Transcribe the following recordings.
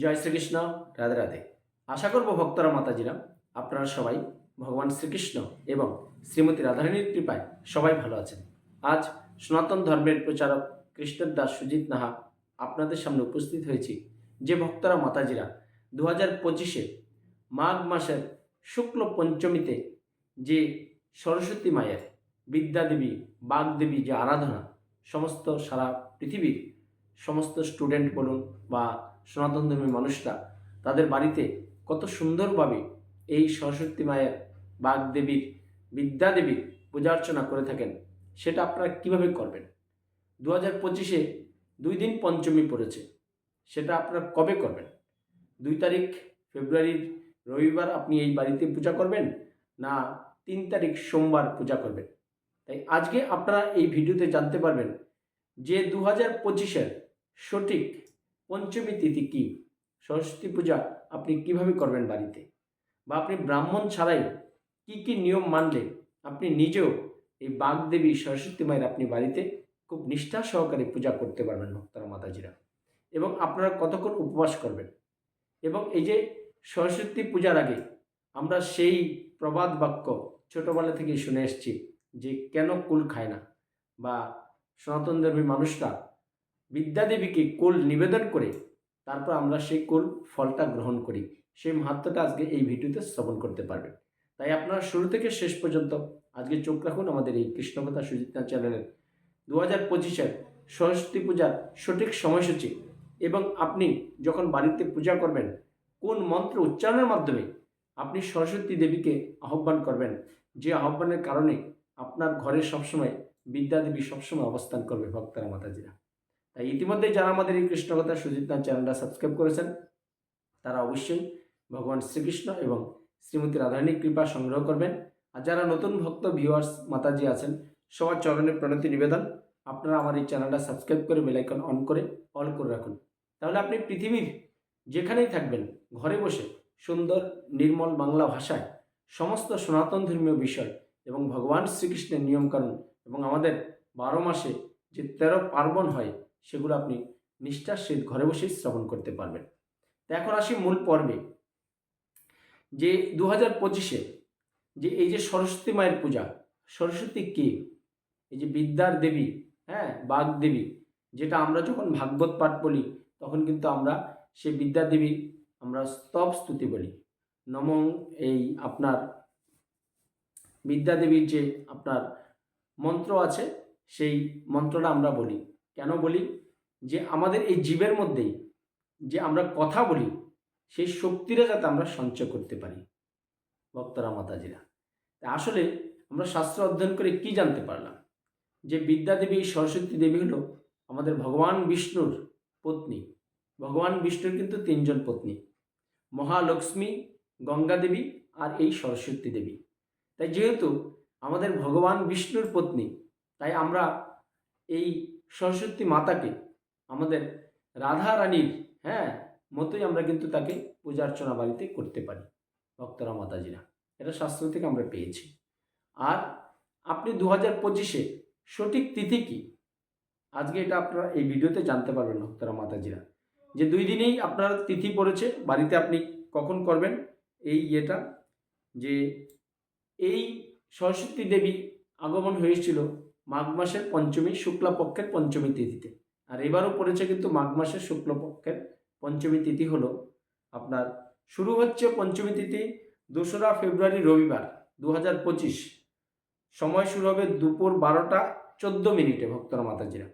জয় শ্রীকৃষ্ণ, রাধে রাধে। আশা করব ভক্তরা মাতাজিরা, আপনারা সবাই ভগবান শ্রীকৃষ্ণ এবং শ্রীমতী রাধারানীর কৃপায় সবাই ভালো আছেন। আজ সনাতন ধর্মের প্রচারক কৃষ্ণের দাস সুজিত নাহা আপনাদের সামনে উপস্থিত হয়েছি। যে ভক্তরা মাতাজিরা দু হাজার পঁচিশে মাঘ মাসের শুক্ল পঞ্চমীতে যে সরস্বতী মায়ের বিদ্যাদেবী, বাগদেবী যে আরাধনা, সমস্ত সারা পৃথিবীর সমস্ত স্টুডেন্ট বলুন বা সনাতন ধর্মী মানুষরা তাদের বাড়িতে কত সুন্দরভাবে এই সরস্বতী মায়ের বাগদেবীর বিদ্যাদেবীর পূজা অর্চনা করে থাকেন। সেটা আপনারা কীভাবে করবেন? দু হাজার পঁচিশে দুই দিন পঞ্চমী পড়েছে। সেটা আপনারা কবে করবেন? দুই তারিখ ফেব্রুয়ারির রবিবার আপনি এই বাড়িতে পূজা করবেন না তিন তারিখ সোমবার পূজা করবেন? তাই আজকে আপনারা এই ভিডিওতে জানতে পারবেন যে দু হাজার পঁচিশের সঠিক পঞ্চমী তিথি কী? সরস্বতী পূজা আপনি কীভাবে করবেন বাড়িতে? বা আপনি ব্রাহ্মণ ছাড়াই কি কি নিয়ম মানলে আপনি নিজেও এই বাগদেবী সরস্বতী মায়ের আপনি বাড়িতে খুব নিষ্ঠা সহকারে পূজা করতে পারবেন ভক্তরা, মাতাজিরা। এবং আপনারা কতক্ষণ উপবাস করবেন? এবং এই যে সরস্বতী পূজার আগে আমরা সেই প্রবাদ বাক্য ছোটোবেলা থেকে শুনে এসেছি যে কেন কুল খায় না? বা সনাতন ধর্মী মানুষরা বিদ্যাদেবীকে কুল নিবেদন করে তারপর আমরা সেই কুল, ফলটা গ্রহণ করি। সেই মাহাত্মটা আজকে এই ভিডিওতে শ্রবণ করতে পারবেন। তাই আপনারা শুরু থেকে শেষ পর্যন্ত আজকে চোখ রাখুন আমাদের এই কৃষ্ণকথা সুজিতা চ্যানেলের। দু হাজার পঁচিশের সরস্বতী পূজার সঠিক সময়সূচি এবং আপনি যখন বাড়িতে পূজা করবেন, কোন মন্ত্র উচ্চারণের মাধ্যমে আপনি সরস্বতী দেবীকে আহ্বান করবেন, যে আহ্বানের কারণে আপনার ঘরে সবসময় বিদ্যাদেবী সবসময় অবস্থান করবে ভক্তরা মাতাজিরা। তাই ইতিমধ্যে যারা আমাদের এই কৃষ্ণকথা সুজিত নাথ চ্যানেলটা সাবস্ক্রাইব করেছেন, তারা অবশ্যই ভগবান শ্রীকৃষ্ণ এবং শ্রীমতী রাধারানীর কৃপা সংগ্রহ করবেন। আর যারা নতুন ভক্ত ভিউয়ার্স মাতাজি আছেন, সবার চরণে প্রণতি নিবেদন। আপনারা আমার এই চ্যানেলটা সাবস্ক্রাইব করে বেলাইকন অন করে অল করে রাখুন। তাহলে আপনি পৃথিবীর যেখানেই থাকবেন, ঘরে বসে সুন্দর, নির্মল বাংলা ভাষায় সমস্ত সনাতন ধর্মীয় বিষয় এবং ভগবান শ্রীকৃষ্ণের নিয়মকানুন এবং আমাদের বারো মাসে যে তেরো পার্বণ হয় সেগুলো আপনি নিষ্ঠার সহিত ঘরে বসেই শ্রবণ করতে পারবেন। তো এখন আসি মূল পর্বে। যে দু হাজার পঁচিশে যে এই যে সরস্বতী মায়ের পূজা, সরস্বতী কে? এই যে বিদ্যার দেবী হ্যাঁ বাঘ দেবী, যেটা আমরা যখন ভাগবত পাঠ বলি, তখন কিন্তু আমরা সেই বিদ্যা দেবীর আমরা স্তব স্তুতি বলি। নম এই আপনার বিদ্যা দেবীর যে আপনার মন্ত্র আছে, সেই মন্ত্রটা আমরা বলি। কেন বলি? যে আমাদের এই জীবের মধ্যেই যে আমরা কথা বলি, সেই শক্তিটা যাতে আমরা সঞ্চয় করতে পারি। ভক্তরা, মাতাজিরা। আসলে আমরা শাস্ত্র অধ্যয়ন করে কি জানতে পারলাম? যে বিদ্যা দেবী সরস্বতী দেবী হলো আমাদের ভগবান বিষ্ণুর পত্নী। ভগবান বিষ্ণুর কিন্তু তিনজন পত্নী। মহালক্ষ্মী গঙ্গা দেবী আর এই সরস্বতী দেবী। তাই যেহেতু আমাদের ভগবান বিষ্ণুর পত্নী, তাই আমরা এই সরস্বতী মাতাকে, আমাদের রাধা রানীর হ্যাঁ মতোই আমরা কিন্তু তাকে পূজা অর্চনা বাড়িতে করতে পারি, ভক্তরা, মাতাজিরা। এটা শাস্ত্র থেকে আমরা পেয়েছি। আর আপনি দু হাজার পঁচিশে সঠিক তিথি কি? আজকে এটা আপনারা এই ভিডিওতে জানতে পারবেন, ভক্তরা, মাতাজিরা। যে দুই দিনেই আপনার তিথি পড়েছে, বাড়িতে আপনি কখন করবেন? এই ইয়েটা, যে এই সরস্বতী দেবী আগমন হয়েছিল মাঘ মাসের পঞ্চমী শুক্লাপক্ষের পঞ্চমী তিথিতে। আর এবারও পড়েছে কিন্তু মাঘ মাসের শুক্লপক্ষের পঞ্চমী তিথি হলো আপনার, শুরু হচ্ছে পঞ্চমী তিথি দোসরা ফেব্রুয়ারি রবিবার দু হাজার পঁচিশ। সময় শুরু হবে দুপুর বারোটা চোদ্দ মিনিটে ভক্তরা মাতাজিরা।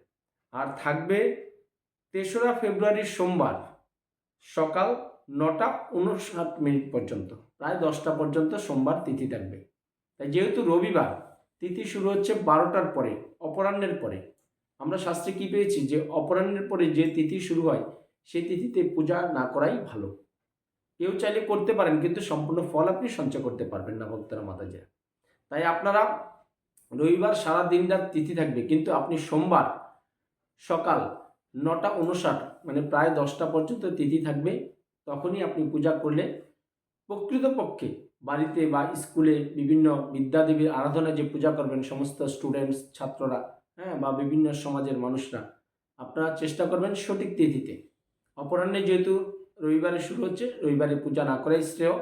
আর থাকবে তেসরা ফেব্রুয়ারি সোমবার সকাল নটা উনষাট মিনিট পর্যন্ত, প্রায় দশটা পর্যন্ত সোমবার তিথি থাকবে। তাই যেহেতু রবিবার তিথি শুরু হচ্ছে বারোটার পরে, অপরাহ্নের পরে। আমরা শাস্ত্রে কি পেয়েছি? যে অপরাহ্নের পরে যে তিথি শুরু হয়, সেই তিথিতে পূজা না করাই ভালো। কেউ চাইলে করতে পারেন, কিন্তু সম্পূর্ণ ফল আপনি সঞ্চয় করতে পারবেন না, ভক্তরা মাতাজিরা। তাই আপনারা রবিবার সারা দিন রাত তিথি থাকবে, কিন্তু আপনি সোমবার সকাল নটা উনষাট মানে প্রায় দশটা পর্যন্ত তিথি থাকবে, তখনই আপনি পূজা করলে প্রকৃতপক্ষে বাড়িতে বা স্কুলে বিভিন্ন বিদ্যাদেবীর আরাধনা যে পূজা করবেন সমস্ত স্টুডেন্টস ছাত্ররা হ্যাঁ বা বিভিন্ন সমাজের মানুষরা, আপনারা চেষ্টা করবেন সঠিক তিথিতে। অপরাহ্নে যেহেতু রবিবারে শুরু হচ্ছে, রবিবারে পূজা না করাই শ্রেয়।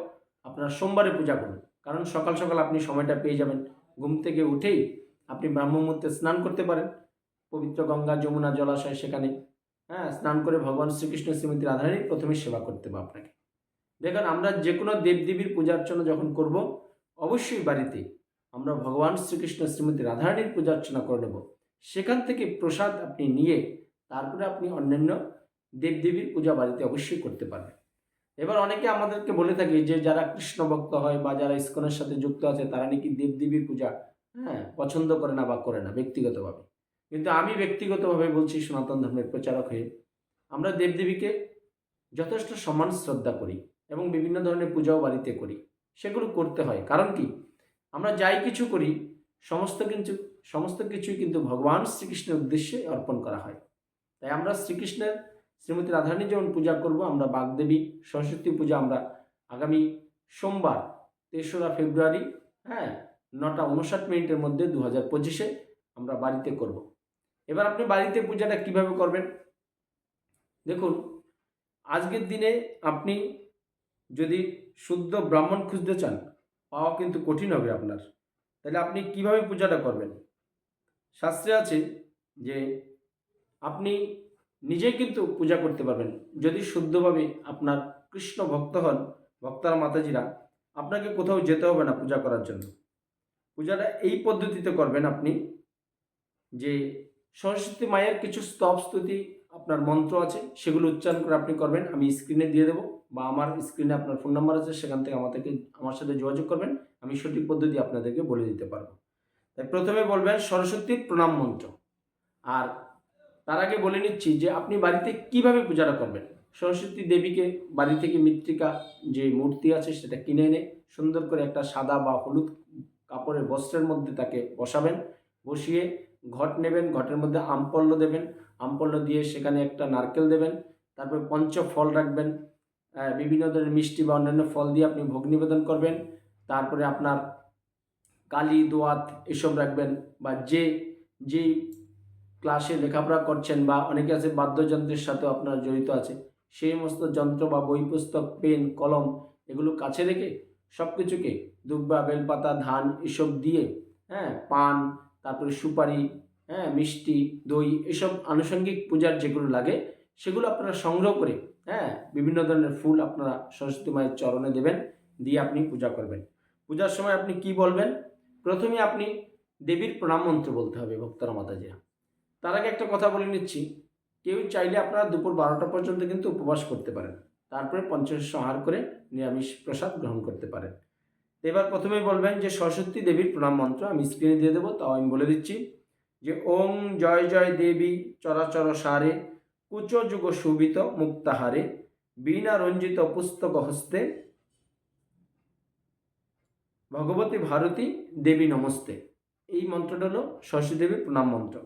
আপনারা সোমবারে পূজা করুন। কারণ সকাল সকাল আপনি সময়টা পেয়ে যাবেন। ঘুম থেকে উঠেই আপনি ব্রাহ্ম মুহূর্তে স্নান করতে পারেন। পবিত্র গঙ্গা যমুনা জলাশয় সেখানে হ্যাঁ স্নান করে ভগবান শ্রীকৃষ্ণ শ্রীমতী রাধারানী প্রথমে সেবা করতে হবে আপনাকে। দেখুন, আমরা যে কোনো দেবদেবীর পূজা অর্চনা যখন করব, অবশ্যই বাড়িতে আমরা ভগবান শ্রীকৃষ্ণ শ্রীমতী রাধারানীর পূজা অর্চনা করে নেব। সেখান থেকে প্রসাদ আপনি নিয়ে তারপরে আপনি অন্যান্য দেবদেবীর পূজা বাড়িতে অবশ্যই করতে পারবেন। এবার অনেকে আমাদেরকে বলে থাকে যে, যারা কৃষ্ণ ভক্ত হয় বা যারা ইস্কনের সাথে যুক্ত আছে, তারা নাকি দেবদেবীর পূজা হ্যাঁ পছন্দ করে না বা করে না, ব্যক্তিগতভাবে। কিন্তু আমি ব্যক্তিগতভাবে বলছি, সনাতন ধর্মের প্রচারক হয়ে, আমরা দেবদেবীকে যথেষ্ট সম্মান শ্রদ্ধা করি। এবং বিভিন্ন ধরনের পূজাও বাড়িতে করি। সেগুলো করতে হয়। কারণ কি? আমরা যাই কিছু করি, সমস্ত কিছু, সমস্ত কিছুই কিন্তু ভগবান শ্রীকৃষ্ণের উদ্দেশ্যে অর্পণ করা হয়। তাই আমরা শ্রীকৃষ্ণের, শ্রীমতী রাধারানী যেমন পূজা করব, আমরা বাগদেবী সরস্বতী পূজা আমরা আগামী সোমবার, তেসরা ফেব্রুয়ারি হ্যাঁ নটা উনষাট মিনিটের মধ্যে দু হাজার পঁচিশে আমরা বাড়িতে করব। এবার আপনি বাড়িতে পূজাটা কীভাবে করবেন? দেখুন, আজকের দিনে আপনি যদি শুদ্ধ ব্রাহ্মণ খুঁজতে চান, পাওয়া কিন্তু কঠিন হবে আপনার। তাহলে আপনি কীভাবে পূজাটা করবেন? শাস্ত্রে আছে যে, আপনি নিজেই কিন্তু পূজা করতে পারবেন। যদি শুদ্ধভাবে আপনার কৃষ্ণ ভক্ত হন, ভক্তার মাতাজিরা, আপনাকে কোথাও যেতে হবে না পূজা করার জন্য। পূজাটা এই পদ্ধতিতে করবেন আপনি যে, সরস্বতী মায়ের কিছু স্তব স্তুতি আপনার মন্ত্র আছে, সেগুলো উচ্চারণ করে আপনি করবেন। আমি স্ক্রিনে দিয়ে দেবো। বা আমার স্ক্রিনে আপনার ফোন নাম্বার আছে, সেখান থেকে আমাদেরকে, আমার সাথে যোগাযোগ করবেন, আমি সঠিক পদ্ধতি আপনাদেরকে বলে দিতে পারব। তাই প্রথমে বলবেন সরস্বতীর প্রণাম মন্ত্র। আর তার আগে বলে নিচ্ছি যে আপনি বাড়িতে কীভাবে পূজাটা করবেন? সরস্বতী দেবীকে, বাড়ি থেকে মৃত্তিকা যে মূর্তি আছে, সেটা কিনে এনে সুন্দর করে একটা সাদা বা হলুদ কাপড়ের বস্ত্রের মধ্যে তাকে বসাবেন, বসিয়ে ঘট নেবেন, ঘটের মধ্যে আমপল্ল দেবেন, আমপল্ল দিয়ে সেখানে একটা নারকেল দেবেন, তারপর পঞ্চ ফল রাখবেন বিভিন্ন ধরনের মিষ্টি বা অন্যান্য ফল দিয়ে আপনি ভোগ নিবেদন করবেন। তারপরে আপনার কালি, দোয়াত এসব রাখবেন বা যে যে ক্লাসে লেখাপড়া করছেন বা অনেকে আছে বাদ্যযন্ত্রের সাথেও আপনার জড়িত আছে, সেই সমস্ত যন্ত্র বা বই, পুস্তক, পেন, কলম এগুলো কাছে রেখে সব কিছুকে দুব্বা বেলপাতা, ধান এসব দিয়ে হ্যাঁ পান, তারপরে সুপারি হ্যাঁ মিষ্টি, দই এসব আনুষঙ্গিক পূজার যেগুলো লাগে সেগুলো আপনারা সংগ্রহ করে হ্যাঁ বিভিন্ন ধরনের ফুল আপনারা সরস্বতী মায়ের চরণে দেবেন, দিয়ে আপনি পূজা করবেন। পূজার সময় আপনি কি বলবেন? প্রথমে আপনি দেবীর প্রণাম মন্ত্র বলতে হবে ভক্তরা মাতাজিরা। তার আগে একটা কথা বলে নিচ্ছি, কেউ চাইলে আপনারা দুপুর বারোটা পর্যন্ত কিন্তু উপবাস করতে পারেন। তারপরে পঞ্চাশ আহার করে নিরামিষ প্রসাদ গ্রহণ করতে পারেন। এবার প্রথমেই বলবেন যে সরস্বতী দেবীর প্রণাম মন্ত্র আমি স্ক্রিনে দিয়ে দেবো। তাও আমি বলে দিচ্ছি যে ওং জয় জয় দেবী, চরাচর সারে কুচ যুগ শোভিত মুক্তাহারে বীণা রঞ্জিত পুস্তক হস্তে। ভগবতী ভারতী দেবী নমস্তে। এই মন্ত্রটা হলো সরস্বতী প্রণাম মন্ত্র।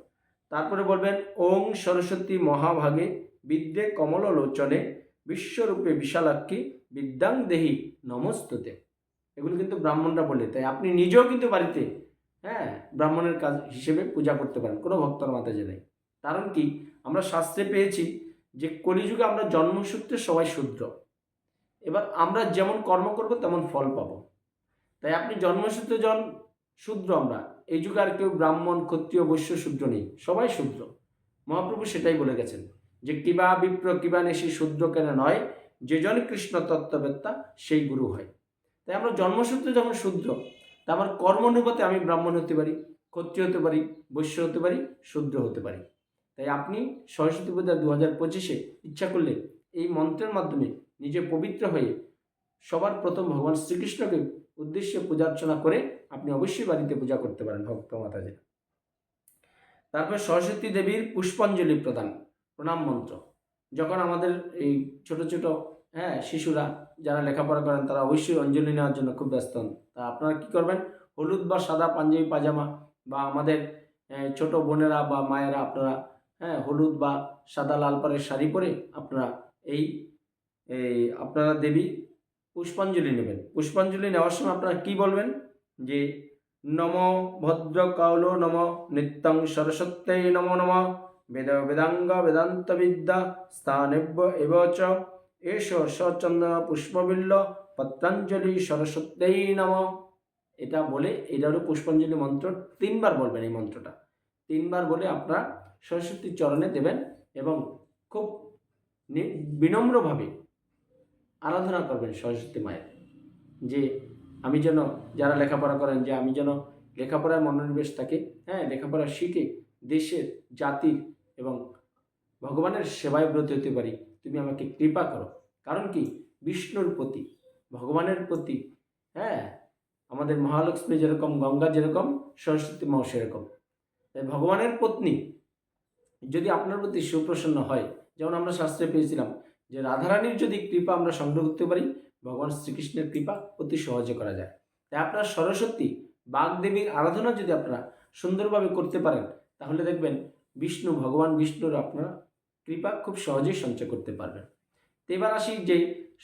তারপরে বলবেন, ওং সরস্বতী মহাভাগে বিদ্যে কমল লোচনে বিশ্বরূপে বিশালাক্ষী বিদ্যাং দেহি নমস্ততে। এগুলো কিন্তু ব্রাহ্মণরা বলে, তাই আপনি নিজেও কিন্তু বাড়িতে হ্যাঁ ব্রাহ্মণের কাজ হিসেবে পূজা করতে পারেন, কোনো ভক্তর মাতাজে নেই। কারণ কি? আমরা শাস্ত্রে পেয়েছি যে কলিযুগে আমরা জন্মসূত্রে সবাই শূদ্র এবার আমরা যেমন কর্ম করব, তেমন ফল পাবো। তাই আপনি জন্মসূত্রে জন শূদ্র আমরা। এই যুগে আর কেউ ব্রাহ্মণ, ক্ষত্রিয়, বৈশ্য শূদ্র নেই, সবাই শূদ্র মহাপ্রভু সেটাই বলে গেছেন যে, কিবা বিপ্র, কিবা নেশি শূদ্র কেন নয় যেজন কৃষ্ণ তত্ত্ববেত্তা, সেই গুরু হয়। তাই আমরা জন্মসূত্রে যখন শূদ্র তা আমার কর্মানুপাতে আমি ব্রাহ্মণ হতে পারি, ক্ষত্রিয় হতে পারি, বৈশ্য হতে পারি শূদ্র হতে পারি। তাই আপনি সরস্বতী পূজা দু হাজার পঁচিশে ইচ্ছা করলে এই মন্ত্রের মাধ্যমে নিজে পবিত্র হয়ে সবার প্রথম ভগবান শ্রীকৃষ্ণকে উদ্দেশ্যে পূজা অর্চনা করে আপনি অবশ্যই বাড়িতে পূজা করতে পারেন ভক্ত মাতাজি তারপর সরস্বতী দেবীর পুষ্পাঞ্জলি প্রদান, প্রণাম মন্ত্র। যখন আমাদের এই ছোট ছোট হ্যাঁ শিশুরা যারা লেখাপড়া করেন তারা অবশ্যই অঞ্জলি নেওয়ার জন্য খুব ব্যস্ত হন। তা আপনারা কী করবেন? হলুদ বা সাদা পাঞ্জাবি পাজামা বা আমাদের ছোট বোনেরা বা মায়েরা আপনারা হ্যাঁ হলুদ বা সাদা লাল পাড়ের শাড়ি পরে আপনারা এই আপনারা দেবী পুষ্পাঞ্জলি নেবেন। পুষ্পাঞ্জলি নেওয়ার সময় আপনারা কি বলবেন? যে নম ভদ্র কাউল নম নিত্যং সরস্বত্যৈ নম নম। বেদ বেদাঙ্গ বেদান্ত বিদ্যা স্থানেব্য এব চ। এস সচন্দ্র পুষ্পবিল্ল পত্রাঞ্জলি সরস্বত্যই নম। এটা বলে এটা হলো পুষ্পাঞ্জলি মন্ত্র তিনবার বলবেন এই মন্ত্রটা। তিনবার বলে আপনারা সরস্বতীর চরণে দেবেন এবং খুব বিনম্রভাবে আরাধনা করবেন সরস্বতী মায়ের। যে আমি যেন যারা লেখাপড়া করেন, যে আমি যেন লেখাপড়ায় মনোনিবেশ থাকে হ্যাঁ লেখাপড়া শিখে দেশের, জাতির এবং ভগবানের সেবায় ব্রত হতে পারি, তুমি আমাকে কৃপা করো। কারণ কি? বিষ্ণুর প্রতি, ভগবানের প্রতি হ্যাঁ আমাদের মহালক্ষ্মী যেরকম, গঙ্গা যেরকম, সরস্বতী মাও সেরকম। তাই ভগবানের পত্নী যদি আপনার প্রতি সুপ্রসন্ন হয়, যেমন আমরা শাস্ত্রে পেয়েছিলাম যে রাধারানীর যদি কৃপা আমরা সংগ্রহ করতে পারি, ভগবান শ্রীকৃষ্ণের কৃপা অতি সহজে করা যায়। তাই আপনার সরস্বতী বাগদেবীর আরাধনা যদি আপনারা সুন্দরভাবে করতে পারেন, তাহলে দেখবেন বিষ্ণু, ভগবান বিষ্ণুর আপনারা কৃপা খুব সহজেই সঞ্চয় করতে পারবেন। তো এবার আসি যে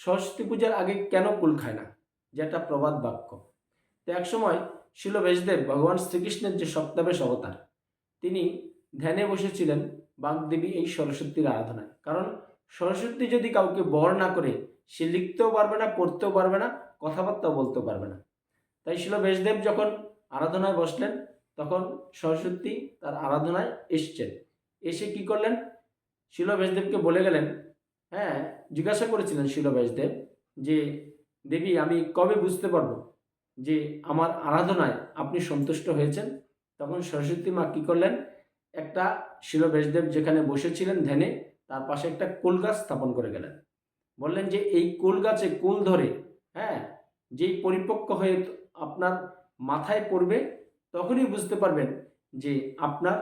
সরস্বতী পূজার আগে কেন কুল খায় না? যেটা প্রবাদ বাক্য। তো একসময় শিল বেশদেব ভগবান শ্রীকৃষ্ণের যে সপ্তাবেশ অবতার, তিনি ধ্যানে বসেছিলেন বাগদেবী এই সরস্বতীর আরাধনায়। কারণ সরস্বতী যদি কাউকে বর না করে, সে লিখতেও পারবে না, পড়তেও পারবে না, কথাবার্তাও বলতেও পারবে না। তাই শিল বেশদেব যখন আরাধনায় বসলেন, তখন সরস্বতী তার আরাধনায় এসছেন। এসে কি করলেন? শিল বেশদেবকে বলে গেলেন হ্যাঁ জিজ্ঞাসা করেছিলেন শিল বেশদেব যে, দেবী, আমি কবে বুঝতে পারব যে আমার আরাধনায় আপনি সন্তুষ্ট হয়েছেন? তখন সরস্বতী মা কী করলেন? একটা শিল বেশদেব যেখানে বসেছিলেন ধ্যানে, তার পাশে একটা কুল গাছ স্থাপন করে গেলেন। বললেন যে এই কুল গাছে কুল ধরে হ্যাঁ যেই পরিপক্ক হয়ে আপনার মাথায় পড়বে, তখনই বুঝতে পারবেন যে আপনার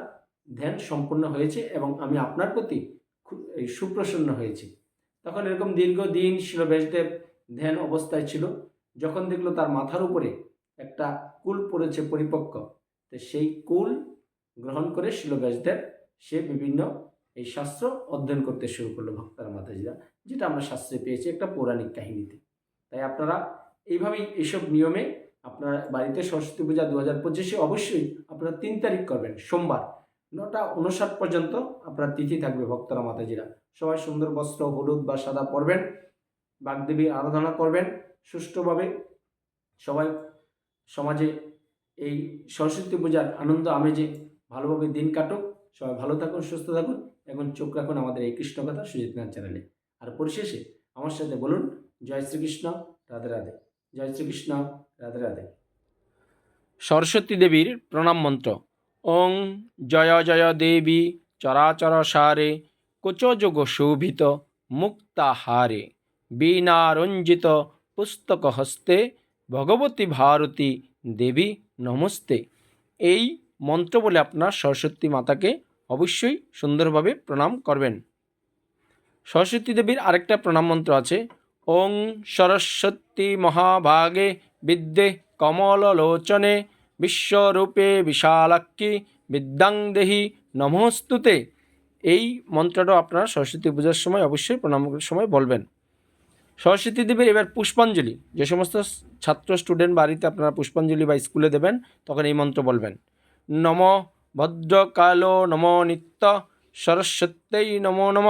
ধ্যান সম্পূর্ণ হয়েছে এবং আমি আপনার প্রতি সুপ্রসন্ন হয়েছি। তখন এরকম দীর্ঘদিন শিল বেশদেব ধ্যান অবস্থায় ছিল। যখন দেখল তার মাথার উপরে একটা কুল পড়েছে পরিপক্ক, তো সেই কুল গ্রহণ করে শিল ব্যাসদেব সে বিভিন্ন এই শাস্ত্র অধ্যয়ন করতে শুরু করল ভক্তার মাতাজিরা, যেটা আমরা শাস্ত্রে পেয়েছি একটা পৌরাণিক কাহিনীতে। তাই আপনারা এইভাবেই এইসব নিয়মে আপনার বাড়িতে সরস্বতী পূজা দু হাজার পঁচিশে অবশ্যই আপনারা তিন তারিখ করবেন, সোমবার, নটা উনষাট পর্যন্ত আপনার তিথি থাকবে ভক্তরা মাতাজিরা। সবাই সুন্দর বস্ত্র, হলুদ বা সাদা পরবেন, বাগদেবী আরাধনা করবেন, সুষ্ঠুভাবে সবাই সমাজে এই সরস্বতী পূজার আনন্দ আমেজে ভালোভাবে দিন কাটুক। সবাই ভালো থাকুন, সুস্থ থাকুন। এখন চোখ রাখুন আমাদের এই কৃষ্ণ কথা সুজিত নাথ চ্যানেলে। আর পরিশেষে আমার সাথে বলুন, জয় শ্রীকৃষ্ণ, রাধে রাধে। জয় শ্রীকৃষ্ণ, রাধে রাধে। সরস্বতী দেবীর প্রণাম মন্ত্র। ওং জয় জয় দেবী চরাচর সারে কোচযোগ শোভিত মুক্তাহারে বীণারঞ্জিত পুস্তক হস্তে, ভগবতী ভারতী দেবী নমস্তে। এই মন্ত্র বলে আপনার সরস্বতী মাতাকে অবশ্যই সুন্দরভাবে প্রণাম করবেন। সরস্বতী দেবীর আরেকটা প্রণাম মন্ত্র আছে, ওং সরস্বতী মহাভাগে বিদ্যে কমললোচনে বিশ্বরূপে বিশালাক্ষী বিদ্যাং দেহি নমস্তুতে। এই মন্ত্রটা আপনারা সরস্বতী পূজার সময় অবশ্যই প্রণাম সময় বলবেন। সরস্বতী দেবীর এবার পুষ্পাঞ্জলি, যে সমস্ত ছাত্র স্টুডেন্ট বাড়িতে আপনারা পুষ্পাঞ্জলি বা স্কুলে দেবেন, তখন এই মন্ত্র বলবেন। নম ভদ্রকালো নম নিত্য সরস্বত্যই নমো নম।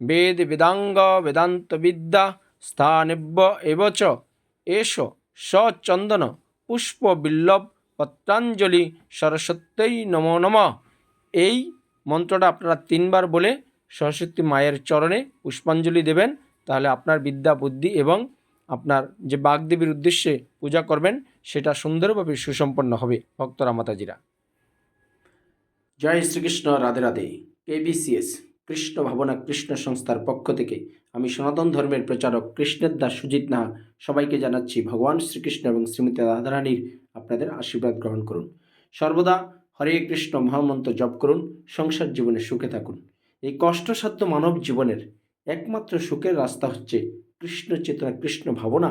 বেদ বেদাঙ্গ বেদান্ত বিদ্যা স্থানেব্য এব চ। এষ সচন্দন পুষ্প বিল্লব পত্রাঞ্জলি সরস্বত্যই নমো নম। এই মন্ত্রটা আপনারা তিনবার বলে সরস্বতী মায়ের চরণে পুষ্পাঞ্জলি দেবেন, তাহলে আপনার বিদ্যা, বুদ্ধি এবং আপনার যে বাগদেবীর উদ্দেশ্যে পূজা করবেন, সেটা সুন্দরভাবে সুসম্পন্ন হবে ভক্তরা, মাতাজিরা। জয় শ্রীকৃষ্ণ, রাধে রাধে। কেবিসিএস কৃষ্ণ ভাবনা, কৃষ্ণ সংস্থার পক্ষ থেকে আমি সনাতন ধর্মের প্রচারক কৃষ্ণের দাস সুজিত নাহা সবাইকে জানাচ্ছি ভগবান শ্রীকৃষ্ণ এবং শ্রীমতী রাধারানীর আপনাদের আশীর্বাদ গ্রহণ করুন। সর্বদা হরে কৃষ্ণ মহামন্ত্র জপ করুন, সংসার জীবনে সুখে থাকুন। এই কষ্টসাধ্য মানব জীবনের একমাত্র সুখের রাস্তা হচ্ছে কৃষ্ণ চেতনা, কৃষ্ণ ভাবনা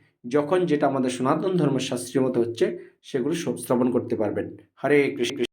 যখন যেটা আমাদের সনাতন ধর্মের শাস্ত্রীয় মতো হচ্ছে সেগুলো শ্রবণ করতে পারবেন। হরে কৃষ্ণ।